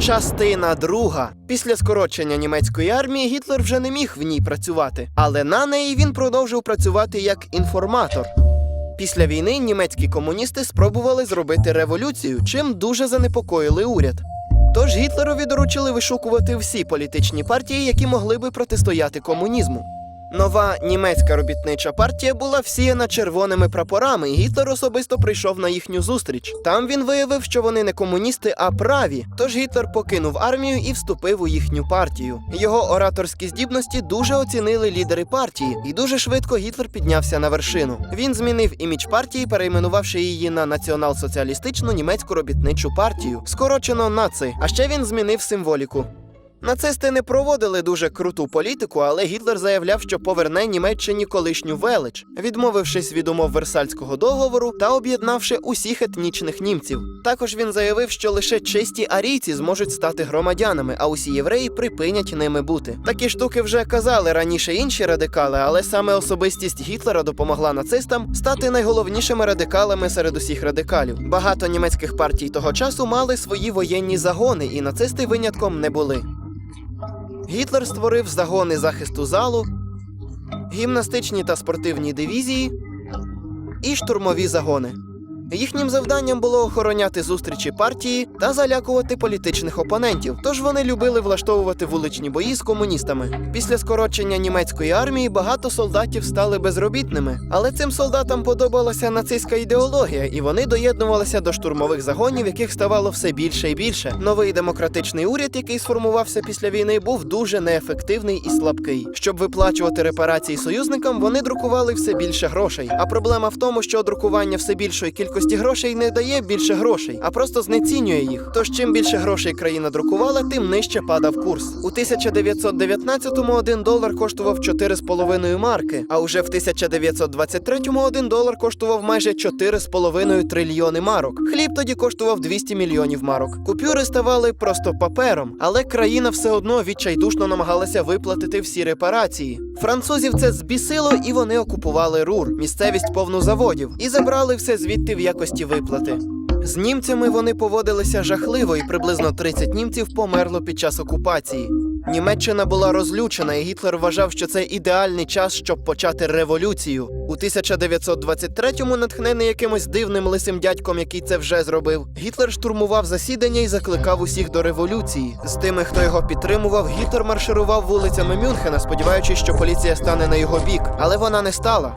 Частина друга. Після скорочення німецької армії Гітлер вже не міг в ній працювати, але на неї він продовжив працювати як інформатор. Після війни німецькі комуністи спробували зробити революцію, чим дуже занепокоїли уряд. Тож Гітлерові доручили вишукувати всі політичні партії, які могли би протистояти комунізму. Нова німецька робітнича партія була всіяна червоними прапорами, і Гітлер особисто прийшов на їхню зустріч. Там він виявив, що вони не комуністи, а праві. Тож Гітлер покинув армію і вступив у їхню партію. Його ораторські здібності дуже оцінили лідери партії, і дуже швидко Гітлер піднявся на вершину. Він змінив імідж партії, перейменувавши її на націонал-соціалістичну німецьку робітничу партію, скорочено наци. А ще він змінив символіку. Нацисти не проводили дуже круту політику, але Гітлер заявляв, що поверне Німеччині колишню велич, відмовившись від умов Версальського договору та об'єднавши усіх етнічних німців. Також він заявив, що лише чисті арійці зможуть стати громадянами, а усі євреї припинять ними бути. Такі штуки вже казали раніше інші радикали, але саме особистість Гітлера допомогла нацистам стати найголовнішими радикалами серед усіх радикалів. Багато німецьких партій того часу мали свої воєнні загони, і нацисти винятком не були. Гітлер створив загони захисту залу, гімнастичні та спортивні дивізії і штурмові загони. Їхнім завданням було охороняти зустрічі партії та залякувати політичних опонентів. Тож вони любили влаштовувати вуличні бої з комуністами. Після скорочення німецької армії багато солдатів стали безробітними, але цим солдатам подобалася нацистська ідеологія, і вони доєднувалися до штурмових загонів, яких ставало все більше і більше. Новий демократичний уряд, який сформувався після війни, був дуже неефективний і слабкий. Щоб виплачувати репарації союзникам, вони друкували все більше грошей. А проблема в тому, що друкування все більшої кількості грошей не дає більше грошей, а просто знецінює їх. Тож чим більше грошей країна друкувала, тим нижче падав курс. У 1919-му один долар коштував 4,5 марки, а уже в 1923-му один долар коштував майже 4,5 трильйони марок. Хліб тоді коштував 200 мільйонів марок. Купюри ставали просто папером, але країна все одно відчайдушно намагалася виплатити всі репарації. Французів це збісило, і вони окупували Рур, місцевість повну заводів, і забрали все звідти в якості виплати. З німцями вони поводилися жахливо, і приблизно 30 німців померло під час окупації. Німеччина була розлючена, і Гітлер вважав, що це ідеальний час, щоб почати революцію. У 1923-му, натхнений якимось дивним лисим дядьком, який це вже зробив, Гітлер штурмував засідання і закликав усіх до революції. З тими, хто його підтримував, Гітлер марширував вулицями Мюнхена, сподіваючись, що поліція стане на його бік, але вона не стала.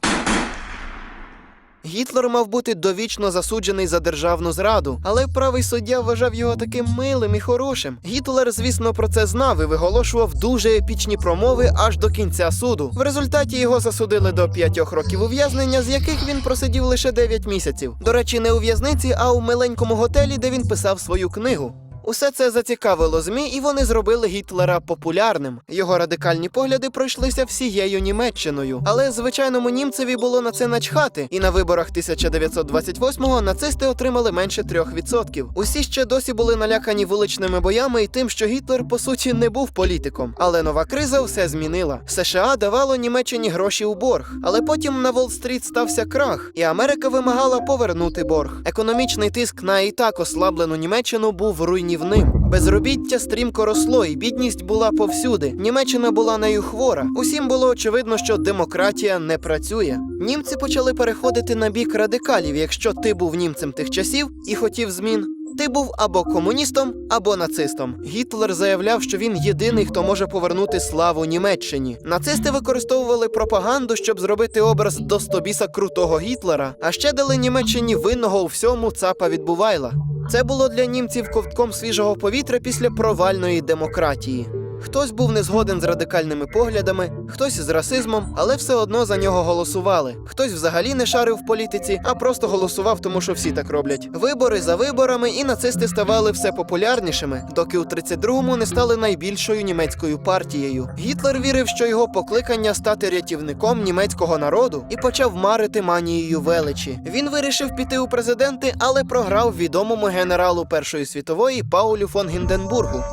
Гітлер мав бути довічно засуджений за державну зраду, але правий суддя вважав його таким милим і хорошим. Гітлер, звісно, про це знав і виголошував дуже епічні промови аж до кінця суду. В результаті його засудили до п'ятьох років ув'язнення, з яких він просидів лише 9 місяців. До речі, не у в'язниці, а у миленькому готелі, де він писав свою книгу. Усе це зацікавило ЗМІ, і вони зробили Гітлера популярним. Його радикальні погляди пройшлися всією Німеччиною. Але звичайному німцеві було на це начхати, і на виборах 1928-го нацисти отримали менше 3%. Усі ще досі були налякані вуличними боями і тим, що Гітлер по суті не був політиком. Але нова криза все змінила. США давало Німеччині гроші у борг, але потім на Волл-стріт стався крах, і Америка вимагала повернути борг. Економічний тиск на і так ослаблену Німеччину був руйнівним. Безробіття стрімко росло, і бідність була повсюди. Німеччина була нею хвора. Усім було очевидно, що демократія не працює. Німці почали переходити на бік радикалів. Якщо ти був німцем тих часів і хотів змін. Ти був або комуністом, або нацистом. Гітлер заявляв, що він єдиний, хто може повернути славу Німеччині. Нацисти використовували пропаганду, щоб зробити образ достобіса крутого Гітлера, а ще дали Німеччині винного у всьому цапа відбувайла. Це було для німців ковтком свіжого повітря після провальної демократії. Хтось був не згоден з радикальними поглядами, хтось з расизмом, але все одно за нього голосували. Хтось взагалі не шарив в політиці, а просто голосував, тому що всі так роблять. Вибори за виборами, і нацисти ставали все популярнішими, доки у 32-му не стали найбільшою німецькою партією. Гітлер вірив, що його покликання стати рятівником німецького народу і почав марити манією величі. Він вирішив піти у президенти, але програв відомому генералу Першої світової Паулю фон Гінденбургу.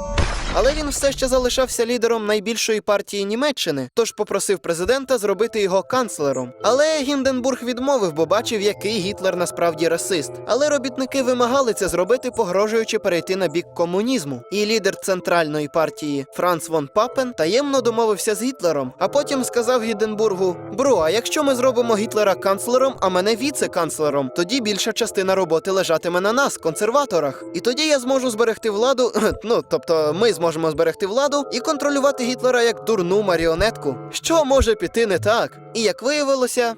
Але він все ще залишався лідером найбільшої партії Німеччини, тож попросив президента зробити його канцлером. Але Гінденбург відмовив, бо бачив, який Гітлер насправді расист. Але робітники вимагали це зробити, погрожуючи перейти на бік комунізму. І лідер центральної партії Франц фон Папен таємно домовився з Гітлером, а потім сказав Гінденбургу: Бро, а якщо ми зробимо Гітлера канцлером, а мене віце-канцлером, тоді більша частина роботи лежатиме на нас, консерваторах. І тоді я зможу зберегти владу. Ну тобто, ми зможемо зберегти владу і контролювати Гітлера як дурну маріонетку. Що може піти не так? І як виявилося.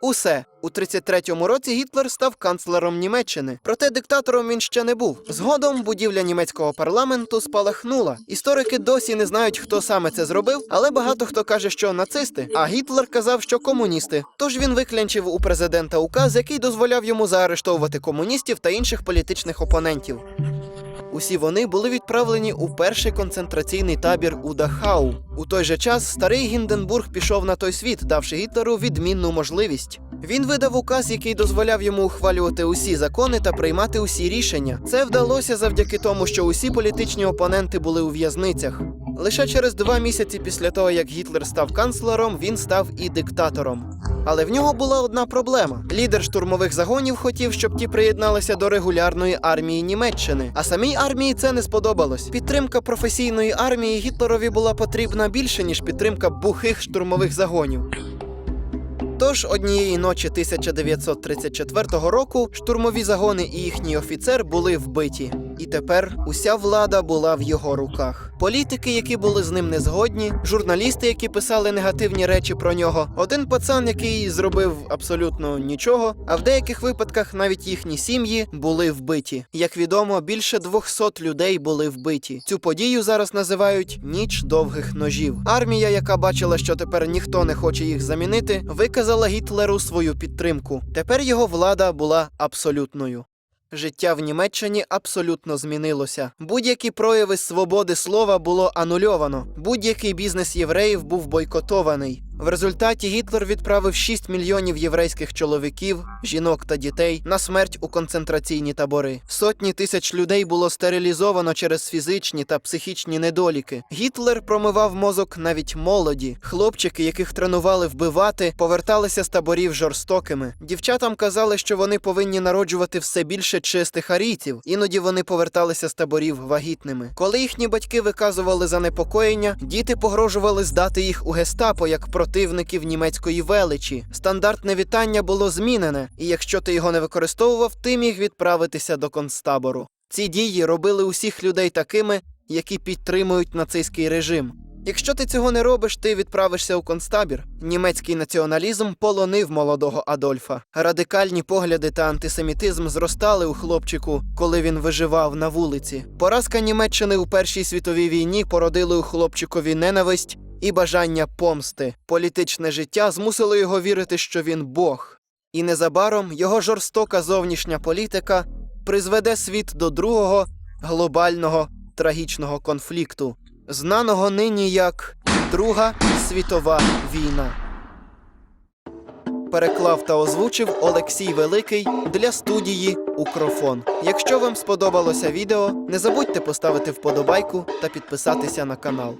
Усе у 33-му році Гітлер став канцлером Німеччини. Проте диктатором він ще не був. Згодом будівля німецького парламенту спалахнула. Історики досі не знають, хто саме це зробив, але багато хто каже, що нацисти. А Гітлер казав, що комуністи. Тож він виклянчив у президента указ, який дозволяв йому заарештовувати комуністів та інших політичних опонентів. Усі вони були відправлені у перший концентраційний табір у Дахау. У той же час старий Гінденбург пішов на той світ, давши Гітлеру відмінну можливість. Він видав указ, який дозволяв йому ухвалювати усі закони та приймати усі рішення. Це вдалося завдяки тому, що усі політичні опоненти були у в'язницях. Лише через два місяці після того, як Гітлер став канцлером, він став і диктатором. Але в нього була одна проблема: лідер штурмових загонів хотів, щоб ті приєдналися до регулярної армії Німеччини. А самій армії це не сподобалось. Підтримка професійної армії Гітлерові була потрібна більше ніж підтримка бухих штурмових загонів. Тож однієї ночі 1934 року штурмові загони і їхній офіцер були вбиті. І тепер уся влада була в його руках. Політики, які були з ним не згодні, журналісти, які писали негативні речі про нього, один пацан, який зробив абсолютно нічого, а в деяких випадках навіть їхні сім'ї були вбиті. Як відомо, більше 200 людей були вбиті. Цю подію зараз називають ніч довгих ножів. Армія, яка бачила, що тепер ніхто не хоче їх замінити, виказала Гітлеру свою підтримку. Тепер його влада була абсолютною. Життя в Німеччині абсолютно змінилося. Будь-які прояви свободи слова було анульовано. Будь-який бізнес євреїв був бойкотований. В результаті Гітлер відправив 6 мільйонів єврейських чоловіків, жінок та дітей на смерть у концентраційні табори. Сотні тисяч людей було стерилізовано через фізичні та психічні недоліки. Гітлер промивав мозок навіть молоді. Хлопчики, яких тренували вбивати, поверталися з таборів жорстокими. Дівчатам казали, що вони повинні народжувати все більше чистих арійців. Іноді вони поверталися з таборів вагітними. Коли їхні батьки виказували занепокоєння, діти погрожували здати їх у гестапо як противників німецької величі. Стандартне вітання було змінене, і якщо ти його не використовував, ти міг відправитися до концтабору. Ці дії робили усіх людей такими, які підтримують нацистський режим. Якщо ти цього не робиш, ти відправишся у концтабір. Німецький націоналізм полонив молодого Адольфа. Радикальні погляди та антисемітизм зростали у хлопчику, коли він виживав на вулиці. Поразка Німеччини у Першій світовій війні породили у хлопчикові ненависть і бажання помсти. Політичне життя змусило його вірити, що він Бог. І незабаром його жорстока зовнішня політика призведе світ до другого глобального трагічного конфлікту, знаного нині як Друга світова війна. Переклав та озвучив Олексій Великий для студії Укрофон. Якщо вам сподобалося відео, не забудьте поставити вподобайку та підписатися на канал.